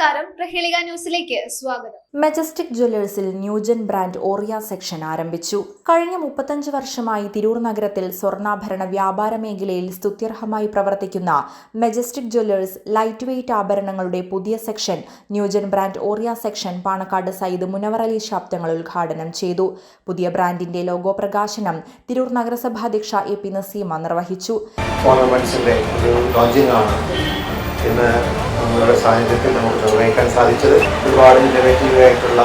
നമസ്കാരം. പ്രഹേളിക ന്യൂസിലേക്ക് സ്വാഗതം. മെജസ്റ്റിക് ജ്വല്ലേഴ്സിൽ ന്യൂജൻ ബ്രാൻഡ് ഓറിയ സെക്ഷൻ ആരംഭിച്ചു. കഴിഞ്ഞ മുപ്പത്തഞ്ച് വർഷമായി തിരൂർ നഗരത്തിൽ സ്വർണാഭരണ വ്യാപാര മേഖലയിൽ സ്തുത്യർഹമായി പ്രവർത്തിക്കുന്ന മെജസ്റ്റിക് ജ്വല്ലേഴ്സ് ലൈറ്റ് വെയ്റ്റ് ആഭരണങ്ങളുടെ പുതിയ സെക്ഷൻ ന്യൂജൻ ബ്രാൻഡ് ഓറിയ സെക്ഷൻ പാണക്കാട് സയ്യിദ് മുനവർ അലി ശാബ്ദങ്ങൾ ഉദ്ഘാടനം ചെയ്തു. പുതിയ ബ്രാൻഡിന്റെ ലോഗോ പ്രകാശനം തിരൂർ നഗരസഭാധ്യക്ഷ എ പി നസീമ നിർവഹിച്ചു. ഇന്ന് നമ്മളുടെ സാന്നിധ്യത്തിൽ നമുക്ക് നിർവഹിക്കാൻ സാധിച്ചത് ഒരുപാട് ഇന്നവേറ്റീവ് ആയിട്ടുള്ള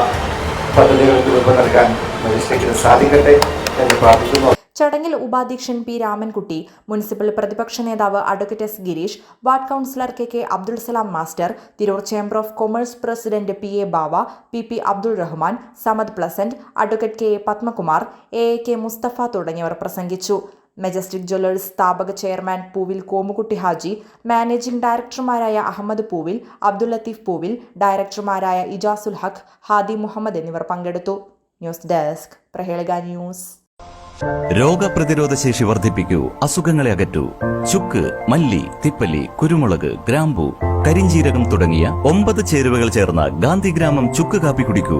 പദ്ധതികൾക്ക് രൂപം നൽകാൻ മജിസ്ട്രേറ്റിന് സാധിക്കട്ടെ എന്ന് പ്രാർത്ഥിക്കുന്നു. ചടങ്ങിൽ ഉപാധ്യക്ഷൻ പി രാമൻകുട്ടി മുനിസിപ്പൽ പ്രതിപക്ഷ നേതാവ് advocate S Girish ward councillor K K Abdul Salam master Tirur chamber of commerce president P A Bava P P Abdul Rahman Samad Pleasant advocate K A Padmakumar A A K Mustafa തുടങ്ങിയവർ പ്രസംഗിച്ചു. Majestic Jewellers സ്ഥാപക chairman Poovil Komukutty Haji managing ഡയറക്ടർമാരായ അഹമ്മദ് പൂവിൽ അബ്ദുൽ ലത്തീഫ് പൂവിൽ ഡയറക്ടർമാരായ ഇജാസുൽ ഹഖ് ഹാദി മുഹമ്മദ് എന്നിവർ പങ്കെടുത്തു. News desk പ്രഹേളിക news. രോഗപ്രതിരോധ ശേഷി വർദ്ധിപ്പിക്കൂ അസുഖങ്ങളെ അകറ്റൂ. ചുക്ക് മല്ലി തിപ്പല്ലി കുരുമുളക് ഗ്രാമ്പു കരിഞ്ചീരകം തുടങ്ങിയ ഒമ്പത് ചേരുവകൾ ചേർന്ന ഗാന്ധിഗ്രാമം ചുക്ക് കാപ്പി കുടിക്കൂ.